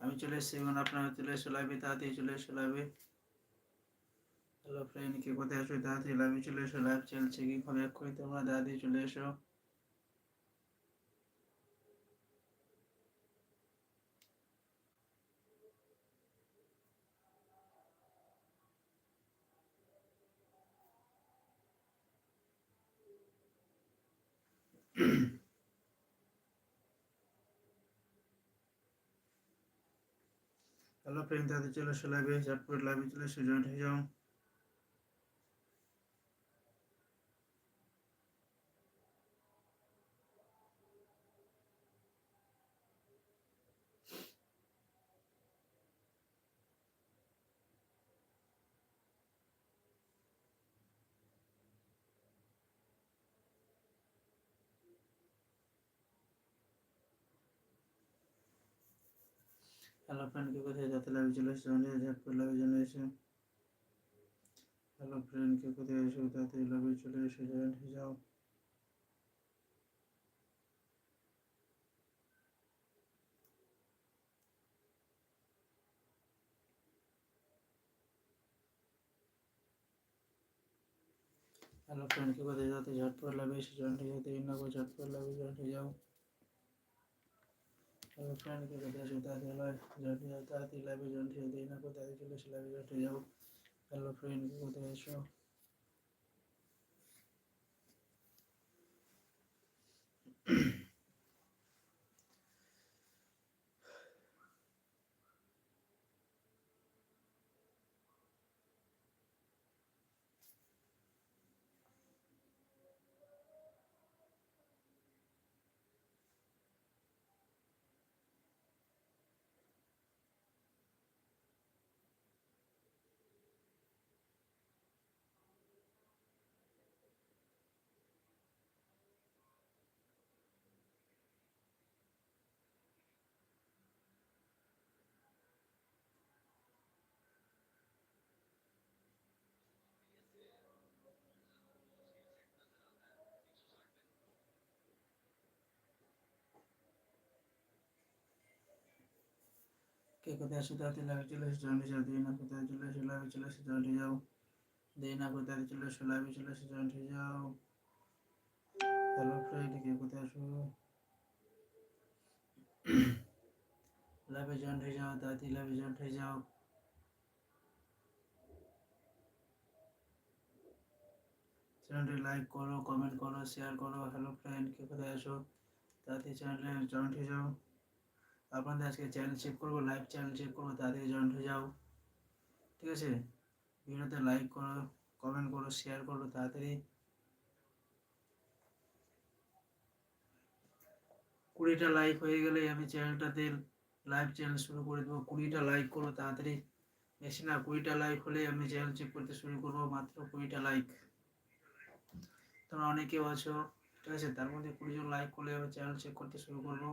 আমি চলে এসেছি এবং আপনারা চলে এসে লাইভে তাড়াতাড়ি চলে এসে লাইভে হ্যালো ফ্রেন্ড কে কোথায় আসো তাড়াতাড়ি লাইভে চলে এসো লাইভ চলছে কি ফলে করে তোমরা, তাড়াতাড়ি চলে এসো। হ্যালো ফ্রেন্ড তাদের চলে এসো লাইভে ঝটপট লাইভে চলে এসে জয়েন্ট হয়ে যাও। হ্যালো ফ্রেন্ড কে কোথায়? যাতে লাইভে চলে এসো জয়েন্ট হয়ে ঝটপট লাইভে চলে এসো। হ্যালো ফ্রেন্ড কে কোথায় এসো তাড়াতাড়ি লাইভে চলে এসো জয়েন্ট হয়ে যাও হ্যালো ফ্রেন্ড কোথায়? যাতে ঝটপট লাইভে এসে জয়েন্ট হয়ে না করে ঝটপট লাইভে জয়েন্ট হয়ে যাও। হ্যালো ফ্রেন্ড কে কোথায় আসো তাড়াতাড়ি লাইভ জয়েন্ট হয়ে যাও তাড়াতাড়ি লাইভে জয়েন্ট হয়ে যাতে না তাড়াতাড়ি চলে এসে লাইভে জয়েন্ট যাও হ্যালো কোথায় এসো কে কোথায় আসো তাড়াতাড়ি লাইভে চলে এসে জয়েন্ট যাও দেরি না কোথায় চলে এসে লাইভে চলে এসে জয়েন্ট যাও। দেরি না কোথায় চলে এসো লাইভে চলে এসে জয়েন্ট যাও। হ্যালো ফ্রেন্ড কে কোথায় আসো লাইভে জয়েন্ট হয়ে যাও তাড়াতাড়ি লাইভে জয়েন্ট হয়ে যাও। চ্যানেলটি লাইক করো, কমেন্ট করো, শেয়ার করো। হ্যালো ফ্রেন্ড, কে কোথায় আসো তাড়াতাড়ি চ্যানেলে জয়েন্ট হয়ে যাও। আপনাদের আজকে চ্যানেল চেক করব লাইভ চ্যানেল চেক করব, তাড়াতাড়ি জয়েন্ট হয়ে যাও। ঠিক আছে? ভিডিওতে লাইক করো কমেন্ট করো শেয়ার করো, তাড়াতাড়ি। কুড়িটা লাইক হয়ে গেলে আমি চ্যানেলটাতে লাইভ চ্যানেল শুরু করে দেবো। কুড়িটা লাইক করো, তাড়াতাড়ি। বেশি না, কুড়িটা লাইক হলে আমি চ্যানেল চেক করতে শুরু করব, মাত্র কুড়িটা লাইক তোমরা অনেকেও আছো, ঠিক আছে? তার মধ্যে কুড়ি জন লাইক করলে আমি চ্যানেল চেক করতে শুরু করব।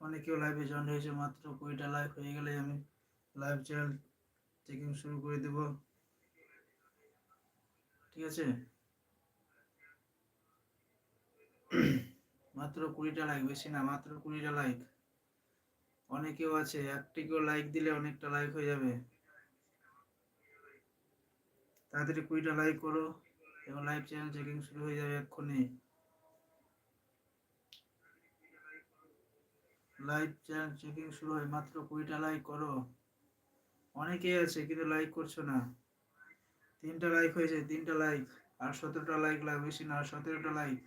অনেকেও লাইভে জয়েন হয়েছে, মাত্র কুড়িটা লাইভ হয়ে গেলে আমি লাইভ চ্যানেল চেকিং শুরু করে দেব। ঠিক আছে? মাত্র কুড়িটা লাইক বেশি না, মাত্র কুড়িটা লাইক অনেকেও আছে একটি কেউ লাইক দিলে অনেকটা লাইক হয়ে যাবে। তাড়াতাড়ি কুড়িটা লাইক করো, এবং লাইভ চ্যানেল চেকিং শুরু হয়ে যাবে এক্ষুনি। লাইভ চ্যানেল চেকিং শুরু হয়, মাত্র কুড়িটা লাইক করো। অনেকেই আছে কিন্তু লাইক করছ না। তিনটা লাইক হয়েছে, তিনটা লাইক আর সতেরোটা লাইক লাগবে বেশি না সতেরোটা লাইক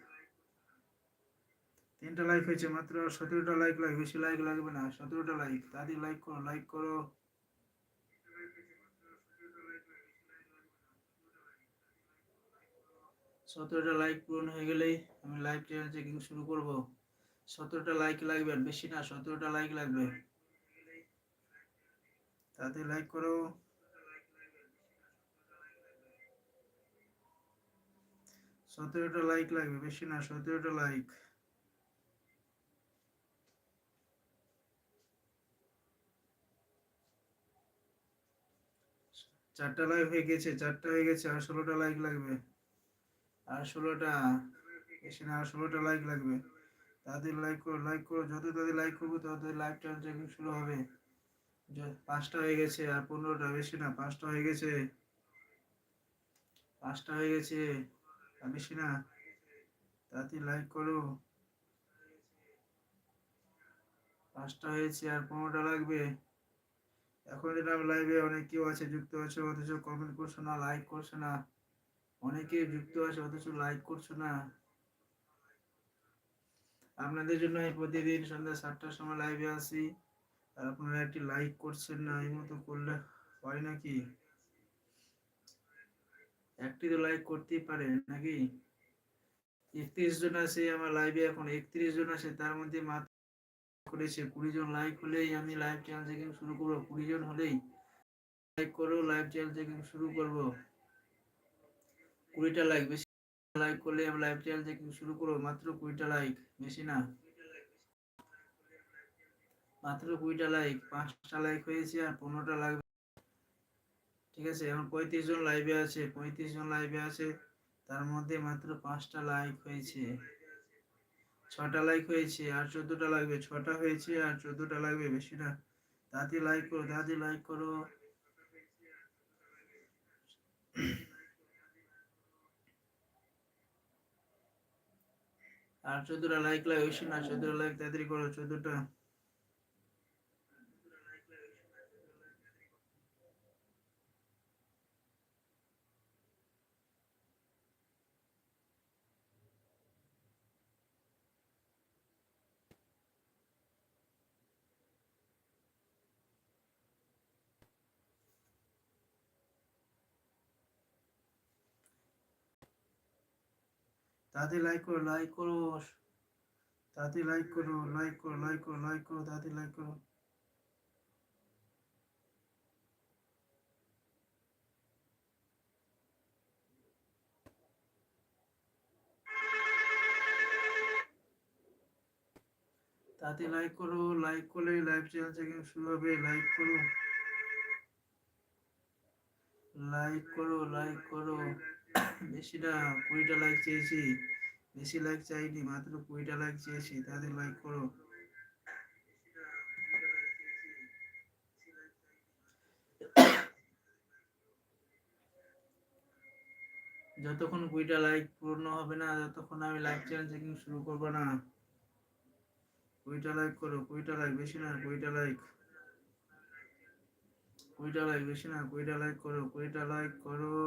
তিনটা লাইক হয়েছে মাত্র সতেরোটা লাইক লাগবে বেশি লাইক লাগবে না সতেরোটা লাইক তাদের লাইক করো লাইক করো। সতেরোটা লাইক পূরণ হয়ে গেলেই আমি লাইভ চ্যানেল চেকিং শুরু করব। সতেরোটা লাইক লাগবে বেশি না, সতেরোটা লাইক লাগবে। তাতে লাইক করো। সতেরোটা লাইক লাগবে, বেশি না, সতেরোটা লাইক চারটা লাইক হয়ে গেছে, চারটা হয়ে গেছে, আর ষোলোটা লাইক লাগবে। আর ষোলোটা, বেশি না, আর ষোলোটা লাইক লাগবে। তাদের লাইক করো লাইক করো, যত তাদের লাইক করব তত লাইভ ট্রানজ্যাকশন শুরু হবে। পাঁচটা হয়ে গেছে আর পনেরোটা, বেশি না, পাঁচটা হয়ে গেছে। পাঁচটা হয়ে গেছে, আর বেশি না। তাতে লাইক করো। পাঁচটা হয়েছে আর পনেরোটা লাগবে। এখন যেটা লাইভে অনেক কেউ আছে, যুক্ত আছে, অথচ কমেন্ট করছ না লাইক করছ না। অনেকে যুক্ত আছে, অথচ লাইক করছ না। আপনাদের জন্য আমি প্রতিদিন সন্ধ্যা সাতটার সময় লাইভে আসি আপনারা একটি লাইক করছেন না, এই মতো করলে হয় নাকি? একটি তো লাইক করতেই পারে, নাকি? একত্রিশ জন আছে, আমার লাইভে এখন একত্রিশ জন আছে, তার মধ্যে মাত্র করেছে কুড়ি জন লাইক হলেই আমি লাইভ চ্যানেল চেকিং শুরু করব। কুড়ি জন হলেই লাইক করো লাইভ চ্যানেল চেকিং শুরু করব। কুড়িটা লাইক বেশি লাইক করলে লাইভ চ্যানেল চেকিং শুরু করব। মাত্র কুড়িটা লাইক বেশি না। মাত্র কুড়িটা লাইক পাঁচটা লাইক হয়েছে আর পনেরোটা লাগবে। ঠিক আছে, এখন পঁয়ত্রিশ জন লাইভে আছে, পঁয়ত্রিশ জন লাইভে আছে। তার মধ্যে মাত্র পাঁচটা লাইক হয়েছে। ছটা লাইক হয়েছে আর চোদ্দটা লাগবে। ছটা হয়েছে আর চোদ্দটা লাগবে, বেশি না। তাতে লাইক করো তাতে লাইক করো। আর চোদ্দটা লাইক লাগে বেশি না চোদ্দটা লাইক তাড়াতাড়ি করো চোদ্দটা। তাতে লাইক করো লাইক করো। তাতে লাইক করো লাইক করো লাইক করো লাইক করো তাতে লাইক করো। তাতে লাইক করো লাইক করলে লাইভ চ্যানেল চেকিং শুরু হবে লাইক করো। লাইক করো লাইক করো। বেশি কুড়িটা লাইক চেয়েছি, বেশি লাইক চাইনি, মাত্র কুড়িটা লাইক চেয়েছি তাদের লাইক করো। যতক্ষণ কুড়িটা লাইক পূর্ণ হবে না, ততক্ষণ আমি লাইভ চ্যানেল চেকিং শুরু করব না। কুড়িটা লাইক করো, কুড়িটা লাইক বেশি না, কুড়িটা লাইক কুড়িটা লাইক বেশি না, কুড়িটা লাইক করো, কুড়িটা লাইক করো।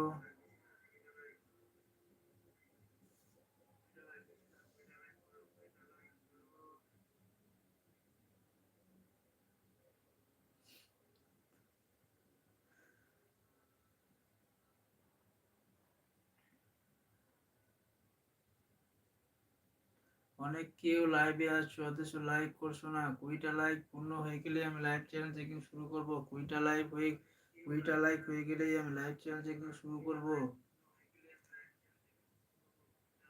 অনেক কেউ লাইভে আসছো, অথচ লাইক করছ না। কুড়িটা লাইক পূর্ণ হয়ে গেলে আমি লাইভ চ্যানেল চেকিং শুরু করব। কুড়িটা লাইভ হয়ে, কুড়িটা লাইক হয়ে গেলেই আমি লাইভ চ্যানেল চেকিং শুরু করব।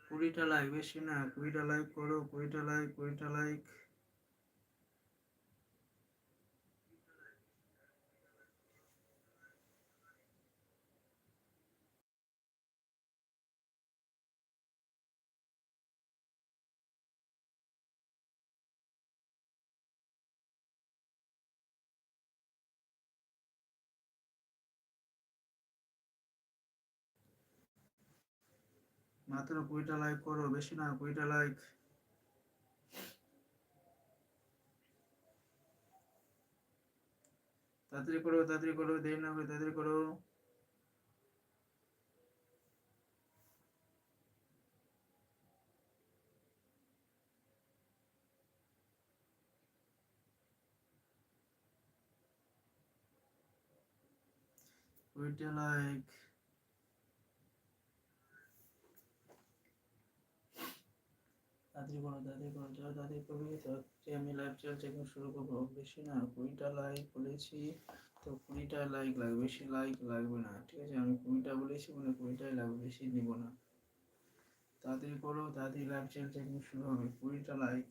কুড়িটা লাইভ বেশি না। কুড়িটা লাইভ করো, কুড়িটা লাইক কুড়িটা লাইক মাত্র কুড়িটা লাইক করো, বেশি না কুড়িটা লাইক তাড়াতাড়ি করো তাড়াতাড়ি করো, দেরি না করে তাড়াতাড়ি করো। কুড়িটা লাইক তাড়াতাড়ি করো তাড়াতাড়ি করো যাও তাড়াতাড়ি করবে তো হচ্ছে আমি লাইভ চ্যানেল চেকিং শুরু করব, বেশি না, কুড়িটা লাইক বলেছি, তো কুড়িটা লাইক লাগবে, বেশি লাইক লাগবে না, ঠিক আছে? আমি কুড়িটা বলেছি মানে কুড়িটাই লাগবে, বেশি নিব না। তাড়াতাড়ি করো তাড়াতাড়ি লাইভ চ্যানেল চেকিং শুরু হবে, কুড়িটা লাইক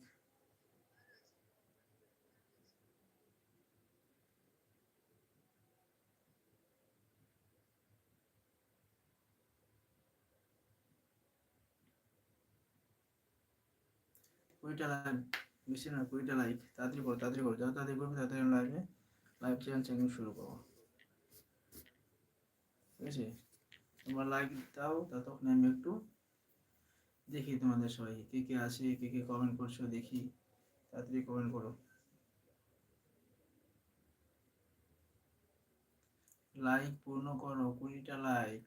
কুড়িটা লাইভ বেশি না কুড়িটা লাইক তাড়াতাড়ি করো তাড়াতাড়ি করো, যত তাড়াতাড়ি করবে তাড়াতাড়ি লাইভে লাইভ চ্যানেল চেকিং শুরু করব ঠিক আছে? তোমরা লাইক দাও, ততক্ষণ আমি একটু দেখি তোমাদের সবাই কে কে আছে, কে কে কমেন্ট করছ, দেখি, তাড়াতাড়ি কমেন্ট করো। লাইক পূর্ণ করো, কুড়িটা লাইক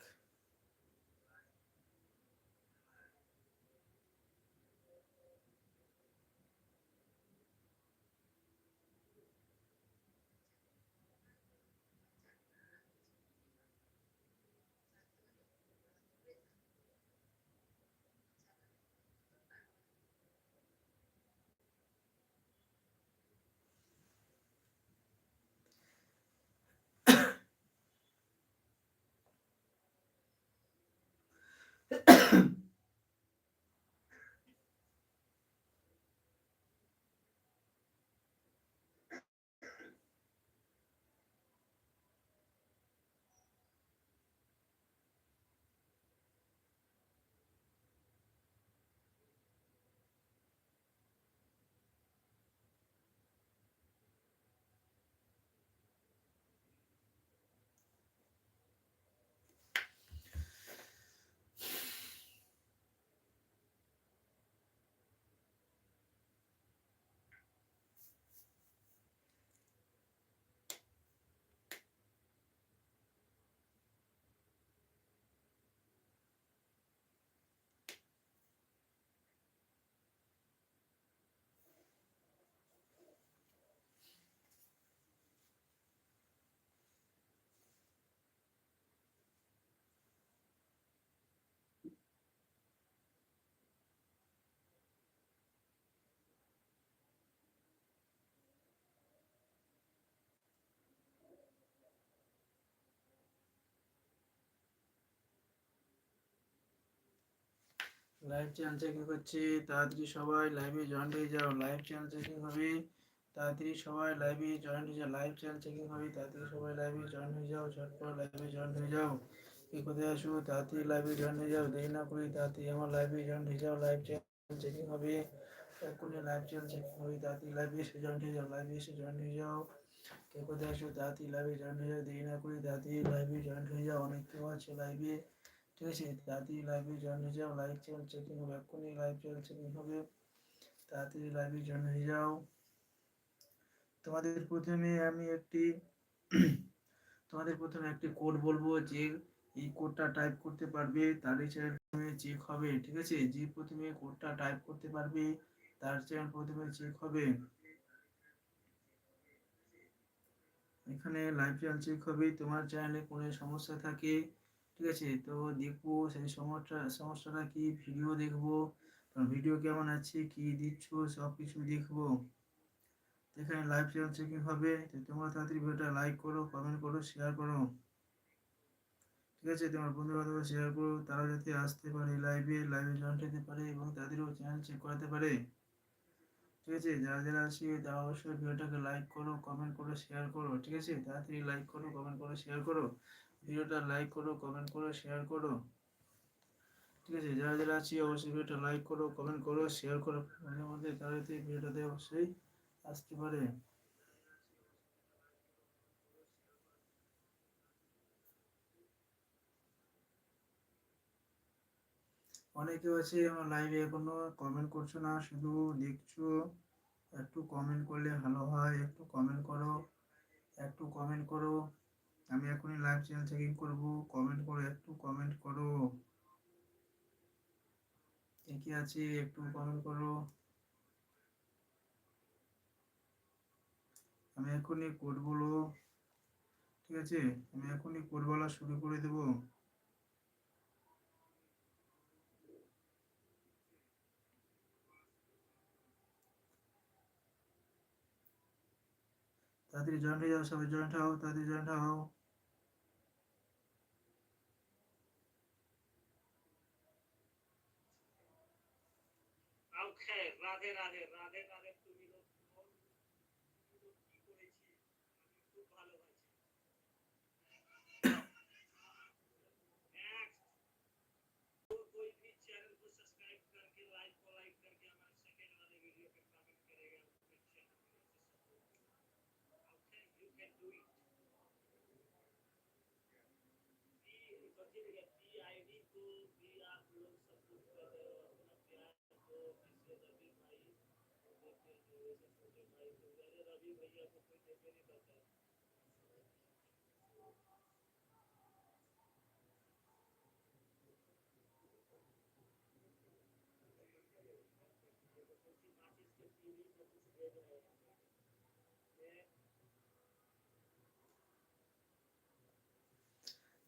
লাইভ চ্যানেল চেকিং করছে তাড়াতাড়ি সবাই লাইভে জয়েন হয়ে যাও লাইভ চ্যানেল চেকিং হবে তাড়াতাড়ি সবাই লাইভে জয়েন হয়ে যাও লাইভ চ্যানেল চেকিং হবে তাড়াতাড়ি সবাই লাইভে জয়েন হয়ে যাও ঝটপট লাইভে জয়েন হয়ে যাও কি কোথায় আসো তাড়াতাড়ি লাইভে জয়েন হয়ে যাও দেরি না করি তাড়াতাড়ি আমার লাইভে জয়েন হয়ে যাও লাইভ চ্যানেল চেকিং হবে এক্ষুনি লাইভ চ্যানেল চেকিং হবে তাড়াতাড়ি লাইভে এসে জয়েন হয়ে যাও লাইভে এসে জয়েন হয়ে যাও কে কোথায় আসো তাড়াতাড়ি লাইভে জয়েন হয়ে যাও দেরি না করি তাড়াতাড়ি লাইভে জয়েন হয়ে যাও অনেক কেউ আছে লাইভে ঠিক আছে তাড়াতাড়ি লাইভে জয়েন হয়ে যাও লাইভ চ্যানেল চেকিং হবে এক্ষুনি লাইভ চ্যানেল চেকিং হবে? তাড়াতাড়ি লাইভে জয়েন হয়ে যাও। তোমাদের প্রথমে আমি একটি, তোমাদের প্রথমে একটি কোড বলব যে এই কোডটা টাইপ করতে পারবে তারই চ্যানেল প্রথমে চেক হবে, ঠিক আছে? যে প্রথমে কোডটা টাইপ করতে পারবে, তার চ্যানেল প্রথমে চেক হবে। এখানে লাইভ চ্যানেল চেক হবে, তোমার চ্যানেলে কোনো সমস্যা থাকে ঠিক আছে? তো দেখব সেই সমস্যা, সমস্যাটা কি? ভিডিও দেখব। ভিডিও কেমন আছে? কি দিচ্ছ? সব কিছু দেখব এখানে লাইভ চ্যানেল চেকিং হবে। তো তোমরা তাড়াতাড়ি ভিডিওটা লাইক করো কমেন্ট করো শেয়ার করো। ঠিক আছে? তোমার বন্ধু বান্ধব শেয়ার করো। তারা যাতে আসতে পারে লাইভে লাইভে জয়েন্ট হতে পারে এবং তাদেরও চ্যানেল চেক করাতে পারে। ঠিক আছে? যারা যারা আছে তারা অবশ্যই ভিডিওটাকে লাইক করো কমেন্ট করো শেয়ার করো। ঠিক আছে? তাড়াতাড়ি লাইক করো কমেন্ট করো শেয়ার করো। ভিডিওটা লাইক করো কমেন্ট করো শেয়ার করো। ঠিক আছে, যারা যারা আছে, অবশ্যই ভিডিওটা লাইক করো কমেন্ট করো শেয়ার করো। মধ্যে মধ্যে তাড়াতাড়ি ভিডিওটাতে অবশ্যই আসতে পারে। অনেকে আছে আমার লাইভে এখনও কমেন্ট করছ না, শুধু দেখছ। একটু কমেন্ট করলে ভালো হয়, একটু কমেন্ট করো, একটু কমেন্ট করো। আমি এখনই লাইভ চ্যানেল চেকিং করব কমেন্ট করো, একটু কমেন্ট করো। কে আছে, একটু কমেন্ট করো। আমি এখনই কোড বলো ঠিক আছে? আমি এখনই কোড বলা শুরু করে দেবো। তাড়াতাড়ি জয়েন্ট হয়ে যাও, সবাই জয়েন্ট হও তাড়াতাড়ি জয়েন্ট হও लोग हैं राधे राधे राधे राधे তুমি লোক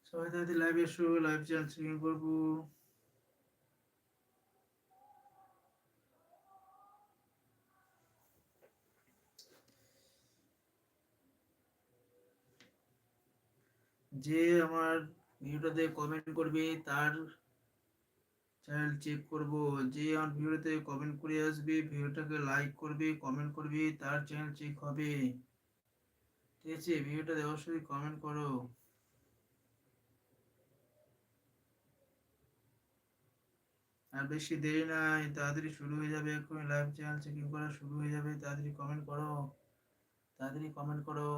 সবাই তাদের লাইভ এসো লাইভ চ্যানেল করব। যে আমার ভিডিওটাতে কমেন্ট করবে, তার চ্যানেল চেক করব। যে আমার ভিডিওতে কমেন্ট করে আসবে, ভিডিওটাকে লাইক করবে কমেন্ট করবে, তার চ্যানেল চেক হবে। ঠিক আছে ভিডিওটাতে অবশ্যই কমেন্ট করো। আর বেশি দেরি নাই তাড়াতাড়ি শুরু হয়ে যাবে এক্ষুনি লাইভ চ্যানেল চেকিং করা শুরু হয়ে যাবে, তাড়াতাড়ি কমেন্ট করো। তাড়াতাড়ি কমেন্ট করো।